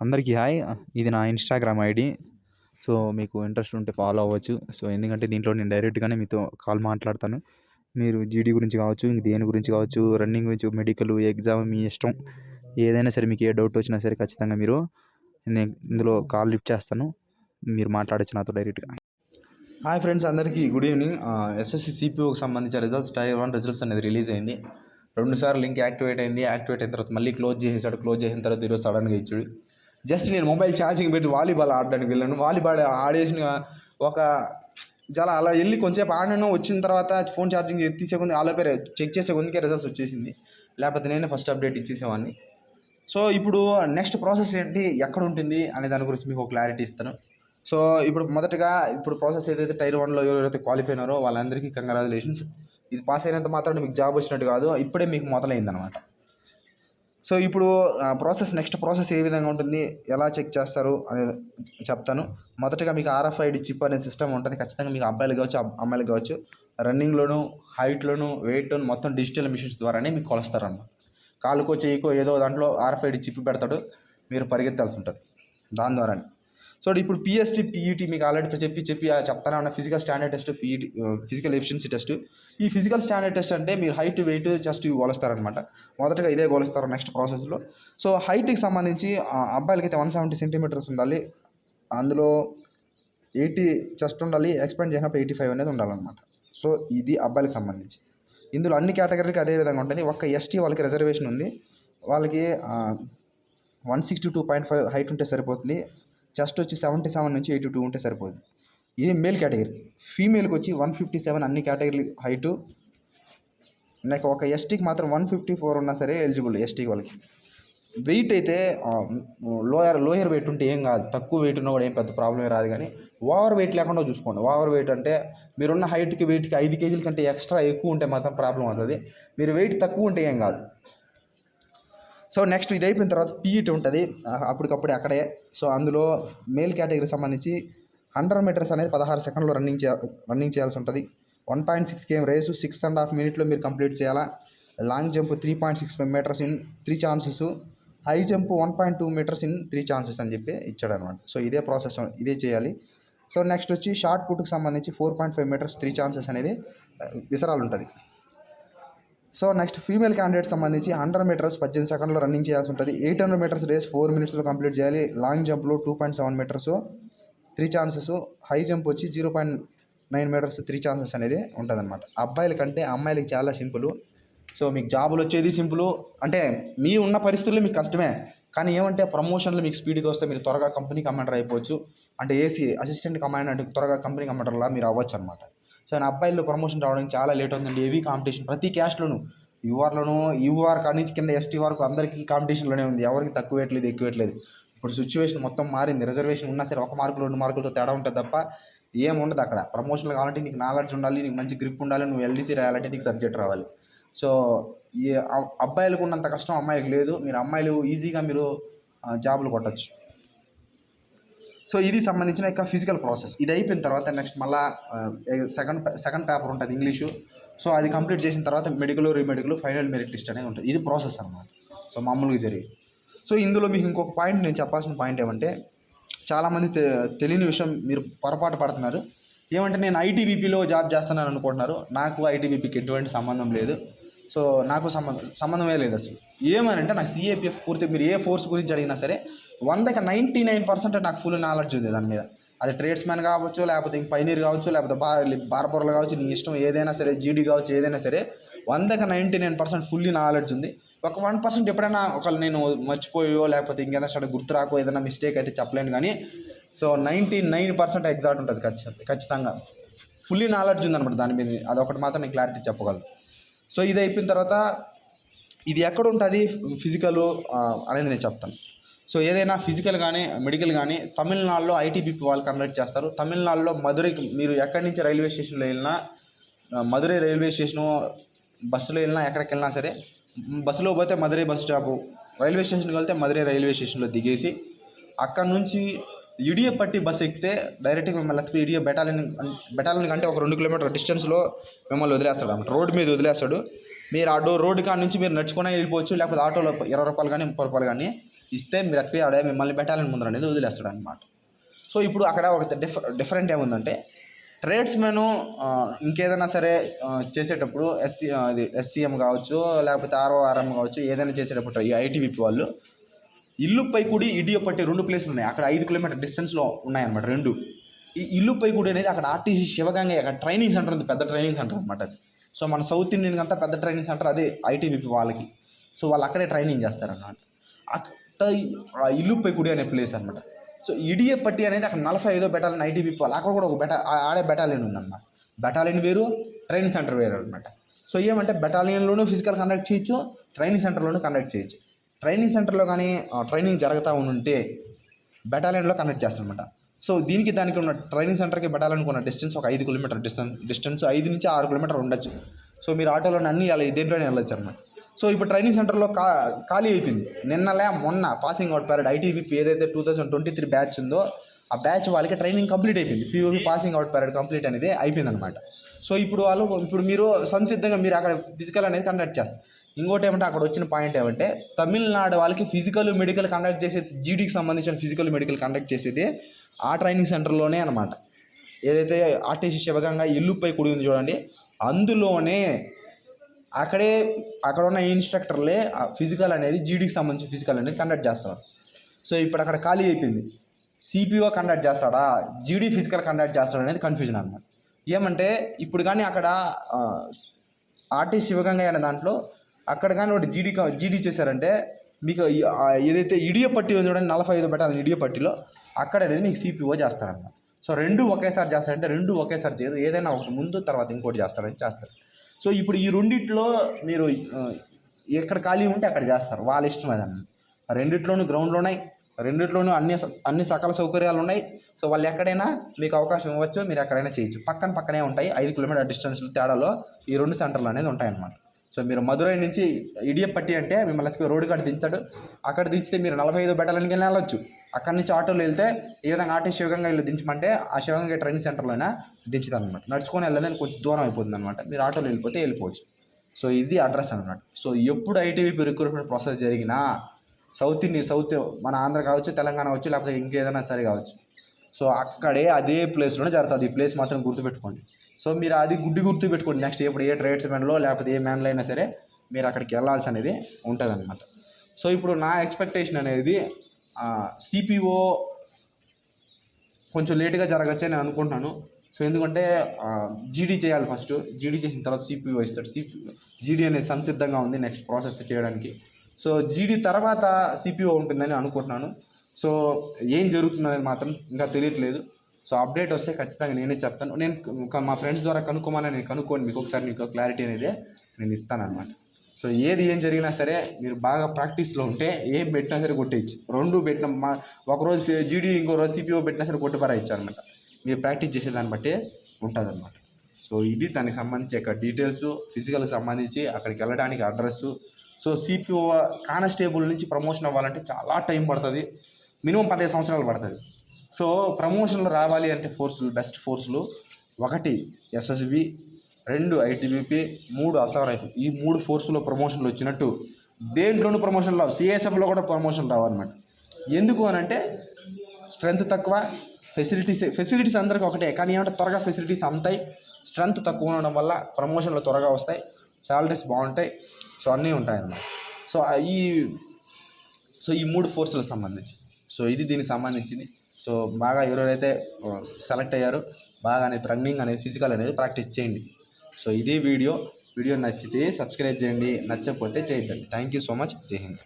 అందరికీ హాయ్. ఇది నా ఇన్స్టాగ్రామ్ ఐడి. సో మీకు ఇంట్రెస్ట్ ఉంటే ఫాలో అవ్వచ్చు. సో ఎందుకంటే దీంట్లో నేను డైరెక్ట్గానే మీతో కాల్ మాట్లాడతాను. మీరు జీడీ గురించి కావచ్చు ఇంక దేని గురించి కావచ్చు రన్నింగ్ గురించి మెడికల్ ఎగ్జామ్ మీ ఇష్టం. ఏదైనా సరే మీకు ఏ డౌట్ వచ్చినా సరే ఖచ్చితంగా మీరు నేను ఇందులో కాల్ లిఫ్ట్ చేస్తాను. మీరు మాట్లాడచ్చు నాతో డైరెక్ట్గా. హాయ్ ఫ్రెండ్స్ అందరికీ గుడ్ ఈవినింగ్ ఎస్ఎస్సి సిపిఓకి సంబంధించిన రిజల్ట్స్ టైర్ వన్ రిజల్ట్స్ అనేది రిలీజ్ అయింది. రెండుసార్లు లింక్ యాక్టివేట్ అయింది. యాక్టివేట్ అయిన తర్వాత మళ్ళీ క్లోజ్ చేసేసాడు. క్లోజ్ చేసిన తర్వాత ఈరోజు సడన్గా ఇచ్చాడు. జస్ట్ నేను మొబైల్ ఛార్జింగ్ పెట్టి వాలీబాల్ ఆడడానికి వెళ్ళాను. వాలీబాల్ ఆడేసిన ఒక చాలా అలా వెళ్ళి కొంచెంసేపు ఆడాను. వచ్చిన తర్వాత ఫోన్ ఛార్జింగ్ తీసే కొంది పేరే చెక్ చేసే కొందికే రిజల్ట్స్ వచ్చేసింది. లేకపోతే నేనే ఫస్ట్ అప్డేట్ ఇచ్చేసేవాడిని సో ఇప్పుడు నెక్స్ట్ ప్రాసెస్ ఏంటి? ఎక్కడ ఉంటుంది? అనే దాని గురించి మీకు క్లారిటీ ఇస్తాను. సో ఇప్పుడు మొదటగా ఇప్పుడు ప్రాసెస్ ఏదైతే టైర్ వన్లో ఎవరైతే క్వాలిఫై అయినారో వాళ్ళందరికీ కంగ్రాచులేషన్స్ ఇది పాస్ అయినంత మాత్రం మీకు జాబ్ వచ్చినట్టు కాదు. ఇప్పుడే మీకు మొదలైందనమాట సో ఇప్పుడు ప్రాసెస్ నెక్స్ట్ ప్రాసెస్ ఏ విధంగా ఉంటుంది ఎలా చెక్ చేస్తారు అనేది చెప్తాను. మొదటగా మీకు ఆర్ఎఫ్ఐడి చిప్ అనే సిస్టమ్ ఉంటుంది. ఖచ్చితంగా మీకు అబ్బాయిలు కావచ్చు అమ్మాయిలు కావచ్చు రన్నింగ్లోను హైట్లోను వెయిట్లోను మొత్తం డిజిటల్ మిషన్స్ ద్వారానే మీకు కొలుస్తారన్నమాట కాలుకో చేయికో ఏదో దాంట్లో ఆర్ఎఫ్ఐడి చిప్ పెడతాడు మీరు పరిగెత్తాల్సి ఉంటుంది. దాని ద్వారానే. సో ఇప్పుడు పిఎస్టీ పీఈటీ మీకు ఆల్రెడీ చెప్పి చెప్పి ఆ చెప్తానే ఉన్న physical standard test PET physical efficiency test ఈ ఫిజికల్ స్టాండర్డ్ టెస్ట్ అంటే మీరు హైట్ వెయిట్ జస్ట్ ఇవి కొలుస్తారనమాట మొదటగా ఇదే కొలుస్తారు నెక్స్ట్ ప్రాసెస్లో సో హైట్కి సంబంధించి ఆ, అబ్బాయిలకి అయితే వన్ సెవెంటీ సెంటీమీటర్స్ ఉండాలి. అందులో ఎయిటీ చెస్ట్ ఉండాలి ఎక్స్పెండ్ చేసినప్పుడు ఎయిటీ ఫైవ్ అనేది ఉండాలన్నమాట. సో ఇది అబ్బాయిలకు సంబంధించి. ఇందులో అన్ని కేటగిరీకి అదే విధంగా ఉంటుంది. ఒక్క ఎస్టీ వాళ్ళకి రిజర్వేషన్ ఉంది. వాళ్ళకి one sixty two point five height ఉంటే సరిపోతుంది. చెస్ట్ వచ్చి సెవెంటీ సెవెన్ నుంచి ఎయిటీ టూ ఉంటే సరిపోదు. ఇది మేల్ కేటగిరీ. ఫీమేల్కి వచ్చి వన్ ఫిఫ్టీ సెవెన్ అన్ని కేటగిరీ హైటు. నాకు ఒక ఎస్టీకి మాత్రం వన్ ఫిఫ్టీ ఫోర్ ఉన్నా సరే ఎలిజిబుల్ ఎస్టీ వాళ్ళకి. వెయిట్ అయితే లోయర్ లోయర్ వెయిట్ ఉంటే ఏం కాదు. తక్కువ వెయిట్ ఉన్నా కూడా ఏం పెద్ద ప్రాబ్లమే రాదు కానీ ఓవర్ వెయిట్ లేకుండా చూసుకోండి. ఓవర్ వెయిట్ అంటే మీరున్న హైట్కి వెయిట్కి ఐదు కేజీల కంటే ఎక్స్ట్రా ఎక్కువ ఉంటే మాత్రం ప్రాబ్లం అవుతుంది. మీరు వెయిట్ తక్కువ ఉంటే ఏం కాదు. సో నెక్స్ట్ ఇది అయిపోయిన తర్వాత పీఈటీ ఉంటుంది. అప్పటికప్పుడు అప్పటికప్పుడే అక్కడే. సో అందులో మేల్ కేటగిరీ సంబంధించి హండ్రెడ్ మీటర్స్ అనేది పదహారు సెకండ్లో రన్నింగ్ చే రన్నింగ్ చేయాల్సి ఉంటుంది. One point six KM race six and half మినిట్లో మీరు కంప్లీట్ చేయాలా? Long jump three point six five metres in three chances high jump one point two metres in three chances అని చెప్పి ఇచ్చాడు అనమాట సో ఇదే ప్రాసెస్ ఇదే చేయాలి. సో నెక్స్ట్ వచ్చి షార్ట్ పుట్కి సంబంధించి four point five metres three chances అనేది విసరాలు ఉంటుంది. సో నెక్స్ట్ ఫీమేల్ క్యాండిడేట్ సంబంధించి హండ్రెడ్ మీటర్స్ పద్దెనిమిది సెకండ్లో రన్నింగ్ చేయాల్సి ఉంటుంది. Eight hundred metres race four మినిట్స్లో కంప్లీట్ చేయాలి. Long జంప్లో two point seven metres three chances high jump వచ్చి zero point nine metres three chances అనేది ఉంటుందన్నమాట. అబ్బాయిల కంటే అమ్మాయిలకి చాలా సింపుల్. సో మీకు జాబులు వచ్చేది సింపుల్. అంటే మీ ఉన్న పరిస్థితుల్లో మీకు కష్టమే. కానీ ఏమంటే ప్రమోషన్లు మీకు స్పీడ్గా వస్తే మీరు త్వరగా కంపెనీ కమాండర్ అయిపోవచ్చు. అంటే ఏసీ అసిస్టెంట్ కమాండర్ అంటే త్వరగా కంపెనీ కమాండర్లా మీరు అవ్వచ్చు అనమాట సో నా అబ్బాయిల్లో ప్రమోషన్ రావడానికి చాలా లేట్ అవుతుందండి. హెవీ కాంపిటీషన్ ప్రతి క్యాస్ట్లోను యూఆర్లోనూ యూఆర్ నుంచి కింద ఎస్టీ వరకు అందరికీ కాంపిటీషన్లోనే ఉంది. ఎవరికి తక్కువ వేయట్లేదు ఎక్కువ వేయట్లేదు. ఇప్పుడు సిచ్యువేషన్ మొత్తం మారింది. రిజర్వేషన్ ఉన్నా సరే ఒక మార్కులు రెండు మార్కులతో తేడా ఉంటుంది తప్ప ఏముండదు అక్కడ. ప్రమోషన్లు కావాలంటే నీకు నాలెడ్జ్ ఉండాలి నీకు మంచి గ్రిప్ ఉండాలి నువ్వు ఎల్డీసీ రాయాలంటే నీకు సబ్జెక్ట్ రావాలి. సో ఈ అబ్బాయిలకు ఉన్నంత కష్టం అమ్మాయిలకు లేదు. మీరు అమ్మాయిలు ఈజీగా మీరు జాబులు కొట్టచ్చు. సో ఇది సంబంధించిన యొక్క ఫిజికల్ ప్రాసెస్ ఇది అయిపోయిన తర్వాత నెక్స్ట్ మళ్ళా సెకండ్ సెకండ్ పేపర్ ఉంటుంది ఇంగ్లీషు. సో అది కంప్లీట్ చేసిన తర్వాత medical remedical final merit list అనేది ఉంటుంది. ఇది ప్రాసెస్ అన్నమాట. సో మామూలుగా జరిగి సో ఇందులో మీకు ఇంకొక పాయింట్ నేను చెప్పాల్సిన పాయింట్ ఏమంటే చాలామంది తె తెలియని విషయం మీరు పొరపాటు పడుతున్నారు. ఏమంటే నేను ఐటీబీపీలో జాబ్ చేస్తున్నాను అనుకుంటున్నారు. నాకు ఐటీబీపీకి ఎటువంటి సంబంధం లేదు. సో నాకు సంబంధం సంబంధమే లేదు అసలు. ఏమనంటే నాకు సిఏపిఎఫ్ పూర్తి మీరు ఏ ఫోర్స్ గురించి అడిగినా సరే వందకి నైంటీ నైన్ పర్సెంట్ నాకు ఫుల్ నాలెడ్జ్ ఉంది దాని మీద. అది ట్రేడ్స్ మ్యాన్ కావచ్చు లేకపోతే ఇంక పైనీర్ కావచ్చు లేకపోతే బా బార్బర్లు కావచ్చు నీ ఇష్టం ఏదైనా సరే జీడీ కావచ్చు ఏదైనా సరే వందకి ninety nine percent fully knowledge ఉంది. ఒక వన్ పర్సెంట్ ఎప్పుడైనా ఒకళ్ళు నేను మర్చిపోయో లేకపోతే ఇంకేదైనా సరే గుర్తు రాకో ఏదైనా మిస్టేక్ అయితే చెప్పలేను కానీ so ninety nine percent exact ఉంటుంది ఖచ్చితంగా ఖచ్చితంగా. ఫుల్లీ నాలెడ్జ్ ఉందన్నమాట దాని మీద. అదొకటి మాత్రం నేను క్లారిటీ చెప్పగలను. సో ఇది అయిపోయిన తర్వాత ఇది ఎక్కడ ఉంటుంది? ఫిజికల్ అనేది నేను చెప్తాను. సో ఏదైనా ఫిజికల్ కానీ మెడికల్ కానీ తమిళనాడులో ఐటీబీపీ వాళ్ళు కండక్ట్ చేస్తారు. తమిళనాడులో మధురైకి మీరు ఎక్కడి నుంచి రైల్వే స్టేషన్లో వెళ్ళినా మధురై రైల్వే స్టేషను బస్సులో వెళ్ళినా ఎక్కడికి వెళ్ళినా సరే బస్సులో పోతే మధురై బస్ స్టాపు రైల్వే స్టేషన్కి వెళ్తే మధురై రైల్వే స్టేషన్లో దిగేసి అక్కడ నుంచి ఇడియపట్టి బస్ ఎక్కితే డైరెక్ట్గా మిమ్మల్ని ఎత్తుకు ఇడియ బెటాలియన్ బెటాలియన్ కంటే ఒక రెండు కిలోమీటర్ డిస్టెన్స్లో మిమ్మల్ని వదిలేస్తాడు అనమాట రోడ్డు మీద వదిలేస్తాడు. మీరు ఆ డో రోడ్డు కాడ నుంచి మీరు నడుచుకునే వెళ్ళిపోవచ్చు లేకపోతే ఆటోలో ఇరవై రూపాయలు కానీ ముప్పై రూపాయలు కానీ ఇస్తే మీరు ఎత్తిపోయి ఆడే మిమ్మల్ని పెట్టాలని ముందర అనేది వదిలేస్తాడు అనమాట సో ఇప్పుడు అక్కడ ఒక డిఫ డిఫరెంట్ ఏముందంటే ట్రేడ్స్మెన్ ఇంకేదైనా సరే చేసేటప్పుడు ఎస్సీ అది ఎస్సీఎం కావచ్చు లేకపోతే ఆర్ఓఆర్ఎం కావచ్చు ఏదైనా చేసేటప్పుడు ఈ ఐటీవీపీ వాళ్ళు ఇల్లుపై కూడి ఒకటి రెండు ప్లేస్లు ఉన్నాయి. అక్కడ ఐదు కిలోమీటర్ డిస్టెన్స్లో ఉన్నాయన్నమాట రెండు. ఈ ఇల్లుపై కూడి అనేది అక్కడ ఆర్టీసీ శివగంగ అక్కడ ట్రైనింగ్ సెంటర్ ఉంది పెద్ద ట్రైనింగ్ సెంటర్ అనమాట అది. సో మన సౌత్ ఇండియన్ అంతా పెద్ద ట్రైనింగ్ సెంటర్ అదే ఐటీబీపీ వాళ్ళకి. సో వాళ్ళు అక్కడే ట్రైనింగ్ చేస్తారన్నమాట. ఆ ఇల్లుపై కూడి అనే ప్లేస్ అనమాట సో ఇడియపట్టి అనేది అక్కడ నలభై ఐదో బెటాలియన్ ఐటీబీపీ వాళ్ళు అక్కడ కూడా ఒక బెటా ఆ- ఆడే బెటాలియన్ ఉందన్నమాట. బెటాలియన్ వేరు ట్రైనింగ్ సెంటర్ వేరు అనమాట సో ఏమంటే బెటాలియన్లోనూ ఫిజికల్ కండక్ట్ చేయొచ్చు ట్రైనింగ్ సెంటర్లోనూ కండక్ట్ చేయొచ్చు. ట్రైనింగ్ సెంటర్లో కానీ ట్రైనింగ్ జరుగుతూ ఉంటే బెటాలియన్లో కండక్ట్ చేస్తారనమాట సో దీనికి దానికి ఉన్న ట్రైనింగ్ సెంటర్కి బెటాలియన్కి ఉన్న డిస్టెన్స్ ఒక ఐదు కిలోమీటర్ డిస్టెన్స్ డిస్టెన్స్ ఐదు నుంచి ఆరు కిలోమీటర్ ఉండొచ్చు. సో మీరు ఆటోలో అన్ని అలా దేంట్లోనే వెళ్ళొచ్చు అనమాట సో ఇప్పుడు ట్రైనింగ్ సెంటర్లో కా ఖాళీ అయిపోయింది. నిన్నలే మొన్న పాసింగ్ అవుట్ పీరియడ్ ఐటీబీపీ ఏదైతే two thousand twenty three batch ఉందో ఆ బ్యాచ్ వాళ్ళకి ట్రైనింగ్ కంప్లీట్ అయిపోయింది. POP passing out period complete అనేది అయిపోయింది అనమాట సో ఇప్పుడు వాళ్ళు ఇప్పుడు మీరు సంసిద్ధంగా మీరు అక్కడ ఫిజికల్ అనేది కండక్ట్ చేస్తారు. ఇంకోటి ఏమంటే అక్కడ వచ్చిన పాయింట్ ఏమంటే తమిళనాడు వాళ్ళకి ఫిజికల్ మెడికల్ కండక్ట్ చేసేది జీడీకి సంబంధించిన ఫిజికల్ మెడికల్ కండక్ట్ చేసేది ఆ ట్రైనింగ్ సెంటర్లోనే అనమాట ఏదైతే ఆర్టీసీ శివగంగా ఇల్లుపై కుడి ఉంది చూడండి అందులోనే అక్కడే అక్కడ ఉన్న ఇన్స్ట్రక్టర్లే ఫిజికల్ అనేది జీడీకి సంబంధించిన ఫిజికల్ అనేది కండక్ట్ చేస్తారు సో ఇప్పుడు అక్కడ ఖాళీ అయిపోయింది. సిపిఓ కండక్ట్ చేస్తాడా? జీడీ ఫిజికల్ కండక్ట్ చేస్తాడా అనేది కన్ఫ్యూజన్ అనమాట ఏమంటే ఇప్పుడు కానీ అక్కడ ఆర్టీ శివగంగ అనే దాంట్లో అక్కడ కానీ ఒకటి జీడీ జీడీ చేశారంటే మీకు ఏదైతే ఇడియపట్టి చూడండి నలభై ఐదు పెట్టాలి ఇడియపట్టిలో అక్కడ అనేది మీకు సిపిఓ చేస్తారన్నమాట. సో రెండు ఒకేసారి చేస్తారంటే రెండు ఒకేసారి చేయరు. ఏదైనా ఒకటి ముందు తర్వాత ఇంకోటి చేస్తారని చేస్తారు. సో ఇప్పుడు ఈ రెండిట్లో మీరు ఎక్కడ ఖాళీ ఉంటే అక్కడ చేస్తారు. వాళ్ళ ఇష్టం అదన్న రెండిట్లోనూ గ్రౌండ్లు ఉన్నాయి. రెండిట్లోనూ అన్ని స- అన్ని సకల సౌకర్యాలు ఉన్నాయి. సో వాళ్ళు ఎక్కడైనా మీకు అవకాశం ఇవ్వచ్చు మీరు ఎక్కడైనా చేయొచ్చు. పక్కన పక్కనే ఉంటాయి. ఐదు కిలోమీటర్ డిస్టెన్స్ తేడాలో ఈ రెండు సెంటర్లు అనేది ఉంటాయన్నమాట. సో మీరు మధురై నుంచి ఇడియప్పట్టి అంటే మిమ్మల్ని రోడ్డు కాడ దించాడు. అక్కడ దించితే మీరు నలభై ఐదు బెటాలన్కి వెళ్ళొచ్చు. అక్కడి నుంచి ఆటోలో వెళ్తే ఈ విధంగా ఆటో శివగంగా వెళ్ళి దించమంటే ఆ శివగంగా ట్రైనింగ్ సెంటర్లోనే దించుతాను అనమాట నడుచుకొని వెళ్ళదని కొంచెం దూరం అయిపోతుంది అనమాట మీరు ఆటోలో వెళ్ళిపోతే వెళ్ళిపోవచ్చు. సో ఇది అడ్రస్ అనమాట సో ఎప్పుడు ఐటీవీపీ రిక్రూట్మెంట్ ప్రాసెస్ జరిగినా సౌత్ ఇండియా సౌత్ మన ఆంధ్ర కావచ్చు తెలంగాణ కావచ్చు లేకపోతే ఇంకేదైనా సరే కావచ్చు. సో అక్కడే అదే ప్లేస్లోనే జరుగుతుంది. ఈ ప్లేస్ మాత్రం గుర్తుపెట్టుకోండి. సో మీరు అది గుడ్డి గుర్తు పెట్టుకోండి నెక్స్ట్ ఎప్పుడు ఏ ట్రేడ్స్ మ్యాన్లో లేకపోతే ఏ మ్యాన్లో అయినా సరే మీరు అక్కడికి వెళ్ళాల్సి అనేది ఉంటుంది అనమాట సో ఇప్పుడు నా ఎక్స్పెక్టేషన్ అనేది సిపిఓ కొంచెం లేట్గా జరగచ్చు అని అనుకుంటున్నాను. సో ఎందుకంటే జీడీ చేయాలి ఫస్ట్ జీడీ చేసిన తర్వాత సిపిఓ ఇస్తాడు. సిపి జీడీ అనేది సంసిద్ధంగా ఉంది నెక్స్ట్ ప్రాసెస్ చేయడానికి. సో జీడీ తర్వాత సిపిఓ ఉంటుందని అనుకుంటున్నాను. సో ఏం జరుగుతుందనేది మాత్రం ఇంకా తెలియట్లేదు. సో అప్డేట్ వస్తే ఖచ్చితంగా నేనే చెప్తాను. నేను మా ఫ్రెండ్స్ ద్వారా కనుక్కోమని నేను కనుక్కోండి మీకు ఒకసారి మీకు క్లారిటీ అనేది నేను ఇస్తాను అనమాట సో ఏది ఏం జరిగినా సరే మీరు బాగా ప్రాక్టీస్లో ఉంటే ఏం పెట్టినా సరే కొట్టేయచ్చు. రెండు పెట్టిన మా ఒకరోజు జీడీ ఇంకో రోజు సిపిఓ పెట్టినా సరే కొట్టిపరాయచ్చు అనమాట మీరు ప్రాక్టీస్ చేసే దాన్ని బట్టే ఉంటుంది అనమాట సో ఇది దానికి సంబంధించి అక్కడ డీటెయిల్స్ ఫిజికల్కి సంబంధించి అక్కడికి వెళ్ళడానికి అడ్రస్ సో సిపిఓ కానిస్టేబుల్ నుంచి ప్రమోషన్ అవ్వాలంటే చాలా టైం పడుతుంది. మినిమం పదిహేను సంవత్సరాలు పడుతుంది. సో ప్రమోషన్లు రావాలి అంటే ఫోర్సులు బెస్ట్ ఫోర్సులు. ఒకటి ఎస్ఎస్బి రెండు ఐటీబీపీ మూడు అసార్ రైఫిల్. ఈ మూడు ఫోర్స్లో ప్రమోషన్లు వచ్చినట్టు దేంట్లోనూ ప్రమోషన్ రావు సిఎస్ఎఫ్లో కూడా ప్రమోషన్ రావన్నమాట. అనమాట ఎందుకు అని అంటే స్ట్రెంత్ తక్కువ ఫెసిలిటీస్ ఫెసిలిటీస్ అందరికీ ఒకటే కానీ ఏమంటే త్వరగా ఫెసిలిటీస్ అమ్ముతాయి. స్ట్రెంత్ తక్కువ ఉండడం వల్ల ప్రమోషన్లు త్వరగా వస్తాయి శాలరీస్ బాగుంటాయి. సో అన్నీ ఉంటాయన్నమాట. సో ఈ సో ఈ మూడు ఫోర్సులకు సంబంధించి. సో ఇది దీనికి సంబంధించింది. సో బాగా ఎవరెవరైతే సెలెక్ట్ అయ్యారో బాగా అనేది రన్నింగ్ అనేది ఫిజికల్ అనేది ప్రాక్టీస్ చేయండి. సో ఇదే వీడియో. వీడియో నచ్చితే సబ్స్క్రైబ్ చేయండి. నచ్చకపోతే చేయొద్దండి థ్యాంక్ యూ సో మచ్ జై హింద్.